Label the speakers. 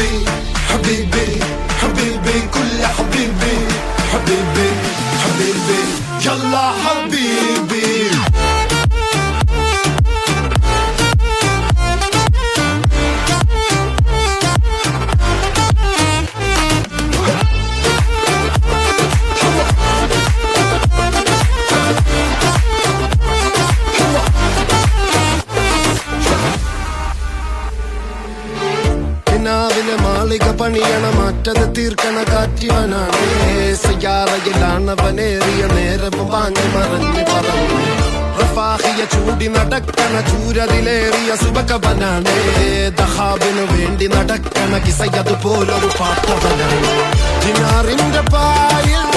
Speaker 1: حبيبي حبيبي حبيبي كل حبيبي حبيبي حبيبي. يلا حبيبي. പിന്നാവിലെ മാളിക പണിയണ മാറ്റത് തീർക്കണ കാറ്റിവനാണ്. സയ്യാറയിലാണവനേറിയ നേരവും പാഞ്ഞു മറഞ്ഞു പറഞ്ഞു ചൂടി നടക്കണ ചൂരതിലേറിയ സുബകവനാണ്. ദഹാബിനു വേണ്ടി നടക്കണ കിസയതുപോലൊരു പാട്ടവനാണ്. ജിനാറിന്റെ പായിൽ